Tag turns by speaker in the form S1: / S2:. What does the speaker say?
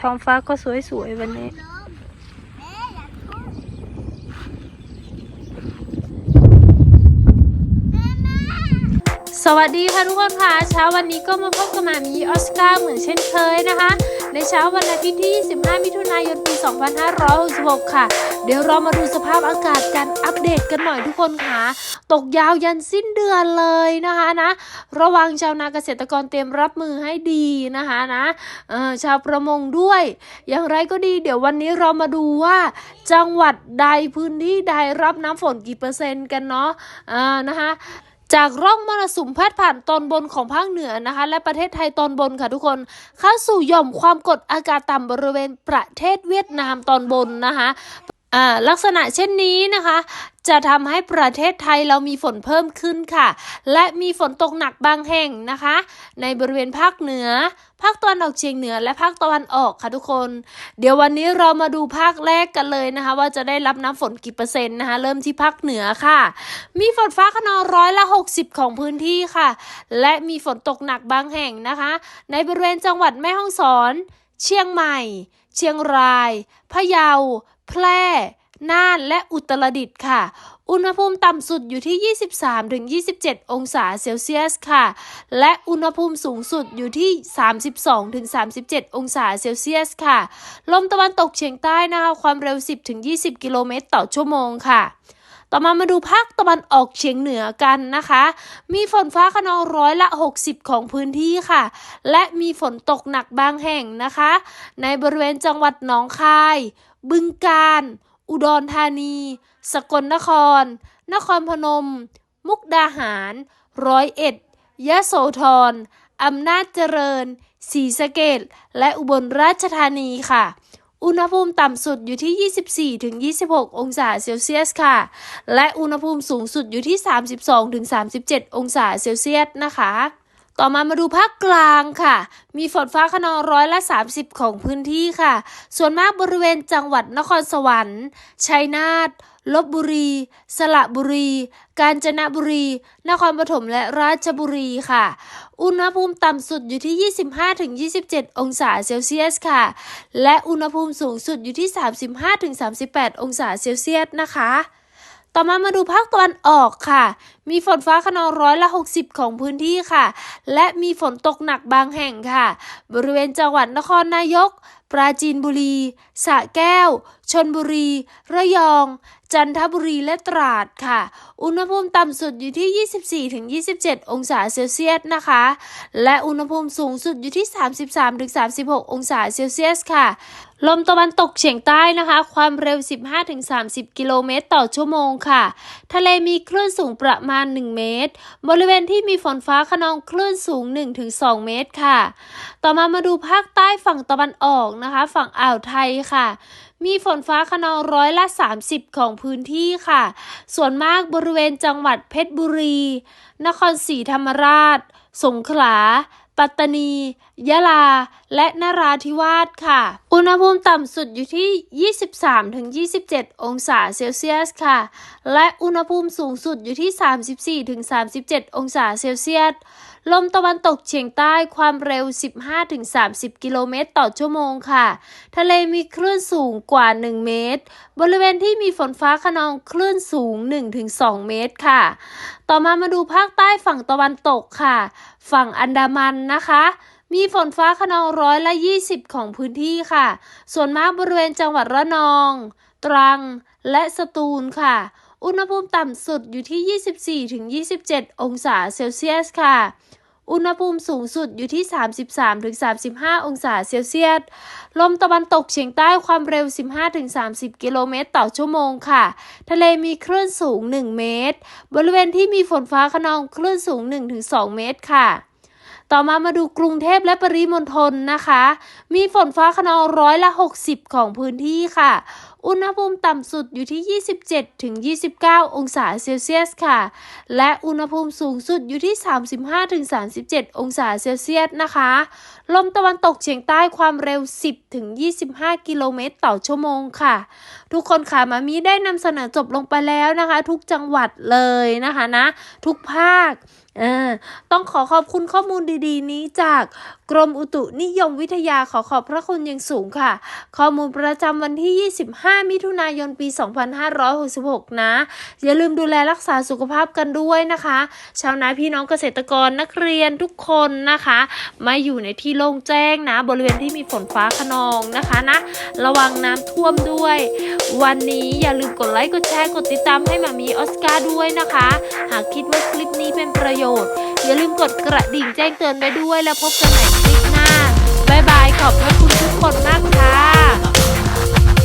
S1: ท้องฟ้าก็สวยๆวันนี้สวัสดีค่ะทุกคนค่ะเช้าวันนี้ก็มาพบกับหมามีออสการ์เหมือนเช่นเคยนะคะ เช้าวันอาทิตย์ที่ 25 มิถุนายน ปี 2566 ค่ะ เดี๋ยวเรามาดูสภาพอากาศกันอัปเดตกันหน่อยทุกคนค่ะ ตกยาวยันสิ้นเดือนเลยนะคะนะ ระวังชาวนาเกษตรกรเตรียมรับมือให้ดีนะคะนะชาวประมงด้วย อย่างไรก็ดี เดี๋ยววันนี้เรามาดูว่า จังหวัดใดพื้นที่ใดรับน้ำฝนกี่เปอร์เซ็นต์กันเนาะอ่านะคะ จากร่องมรสุมพัดผ่านตอนบนของภาคเหนือนะคะ และประเทศไทยตอนบนค่ะทุกคนเข้าสู่หย่อมความกดอากาศต่ำบริเวณประเทศเวียดนามตอนบนนะคะ ลักษณะเช่นนี้นะคะ จะทำให้ประเทศไทยเรามีฝนเพิ่มขึ้นค่ะ และมีฝนตกหนักบางแห่งนะคะ ในบริเวณภาคเหนือ ภาคตะวันออกเฉียงเหนือและภาคตะวันออกค่ะทุกคน เดี๋ยววันนี้เรามาดูภาคแรกกันเลยนะคะ ว่าจะได้รับน้ำฝนกี่เปอร์เซ็นต์นะคะ เริ่มที่ภาคเหนือค่ะ มีฝนฟ้าขนองร้อยละ 60 ของพื้นที่ค่ะ และมีฝนตกหนักบางแห่งนะคะ ในบริเวณจังหวัดแม่ฮ่องสอน เชียงใหม่ เชียงราย พะเยา แพร่ น่าน และอุตรดิตถ์ค่ะ อุณหภูมิต่ำสุดอยู่ที่ 23-27 องศาเซลเซียสค่ะ และอุณหภูมิสูงสุดอยู่ที่ 32-37 องศาเซลเซียสค่ะ ลมตะวันตกเฉียงใต้นะคะความเร็ว 10-20 กิโลเมตรต่อชั่วโมงค่ะต่อมามาดูภาคตะวันออกเฉียงเหนือกันนะคะ มีฝนฟ้าขนองร้อยละ 60 ของพื้นที่ค่ะ และมีฝนตกหนักบางแห่งนะคะ ในบริเวณจังหวัดหนองคายบึงกาฬอุดรธานี สกลนคร นครพนม มุกดาหาร ร้อยเอ็ด ยะโสธร อำนาจเจริญศรีสะเกดและอุบลราชธานีค่ะ อุณหภูมิต่ำสุดอยู่ที่ 24-26 องศาเซลเซียสค่ะ และอุณหภูมิสูงสุดอยู่ที่ 32-37 องศาเซลเซียสนะคะ ต่อมามาดูภาคกลางค่ะ มีฝนฟ้าขนองร้อยละ 30 ของพื้นที่ค่ะ ส่วนมากบริเวณจังหวัดนครสวรรค์ ชัยนาทลบบุรี สระบุรี กาญจนบุรี นครปฐมและราชบุรีค่ะ อุณหภูมิต่ำสุดอยู่ที่ 25-27 องศาเซลเซียสค่ะ และอุณหภูมิสูงสุดอยู่ที่ 35-38 องศาเซลเซียสนะคะ ต่อมามาดูภาคตะวันออกค่ะ มีฝนฟ้าขนองร้อยละ 60 ของพื้นที่ค่ะ และมีฝนตกหนักบางแห่งค่ะ บริเวณจังหวัดนครนายกปราจีนบุรี สระแก้ว ชนบุรี ระยอง จันทบุรีและตราดค่ะ อุณหภูมิต่ำสุดอยู่ที่ 24-27 องศาเซลเซียสนะคะ และอุณหภูมิสูงสุดอยู่ที่ 33-36 องศาเซลเซียสค่ะ ลมตะวันตกเฉียงใต้นะคะ ความเร็ว 15-30 กิโลเมตรต่อชั่วโมงค่ะ ทะเลมีคลื่นสูงประมาณ 1 เมตร บริเวณที่มีฝนฟ้าขนองคลื่นสูง 1-2 เมตรค่ะ ต่อมามาดูภาคใต้ฝั่งตะวันออกนะคะ ฝั่งอ่าวไทยค่ะ มีฝนฟ้าขนองร้อยละ 30 ของพื้นที่ค่ะ ส่วนมากบริเวณจังหวัดเพชรบุรี นครศรีธรรมราช สงขลา ปัตตานี ยะลาและนราธิวาสค่ะ อุณหภูมิต่ำสุดอยู่ที่ 23-27 องศาเซลเซียสค่ะ และอุณหภูมิสูงสุดอยู่ที่ 34-37 องศาเซลเซียส ลมตะวันตกเฉียงใต้ความเร็ว 15-30 กิโลเมตรต่อชั่วโมงค่ะ ทะเลมีคลื่นสูงกว่า 1 เมตร บริเวณที่มีฝนฟ้าขนองคลื่นสูง 1-2 เมตรค่ะ ต่อมามาดูภาคใต้ฝั่งตะวันตกค่ะ ฝั่งอันดามันนะคะ มีฝนฟ้าขนองร้อยละ 20 ของพื้นที่ค่ะ ส่วนมากบริเวณจังหวัดระนอง ตรัง และสตูลค่ะ อุณหภูมิต่ำสุดอยู่ที่ 24-27 องศาเซลเซียสค่ะ อุณหภูมิสูงสุดอยู่ที่ 33-35 องศาเซลเซียส ลมตะวันตกเฉียงใต้ความเร็ว 15-30 กิโลเมตรต่อชั่วโมงค่ะ ทะเลมีคลื่นสูง 1 เมตร บริเวณที่มีฝนฟ้าขนองคลื่นสูง 1-2 เมตรค่ะ ต่อมามาดูกรุงเทพและปริมณฑลนะคะ มีฝนฟ้าขนองร้อยละ 60 ของพื้นที่ค่ะ อุณหภูมิต่ำสุดอยู่ที่ 27-29 องศาเซลเซียสค่ะ และอุณหภูมิสูงสุดอยู่ที่ 35-37 องศาเซลเซียสนะคะ ลมตะวันตกเฉียงใต้ความเร็ว 10-25 กิโลเมตรต่อชั่วโมงค่ะ ทุกคนค่ะมามีได้นำเสนอจบลงไปแล้วนะคะ ทุกจังหวัดเลยนะคะนะ ทุกภาคต้องขอขอบคุณข้อมูลดีๆ นี้จากกรมอุตุนิยมวิทยาขอขอบพระคุณอย่างสูงค่ะ ข้อมูลประจำวันที่ 25 5 มิถุนายนปี 2566 นะ อย่าลืมดูแลรักษาสุขภาพกันด้วยนะคะ ชาวนาพี่น้องเกษตรกรนักเรียนทุกคนนะคะ มาอยู่ในที่โล่งแจ้งนะ บริเวณที่มีฝนฟ้าขนองนะคะนะ ระวังน้ำท่วมด้วย วันนี้อย่าลืมกดไลค์กดแชร์กดติดตามให้มามีออสการ์ด้วยนะคะ หากคิดว่าคลิปนี้เป็นประโยชน์ อย่าลืมกดกระดิ่งแจ้งเตือนไว้ด้วยแล้วพบกันใหม่คลิปหน้า บ๊ายบายขอบพระคุณทุกคนมากค่ะ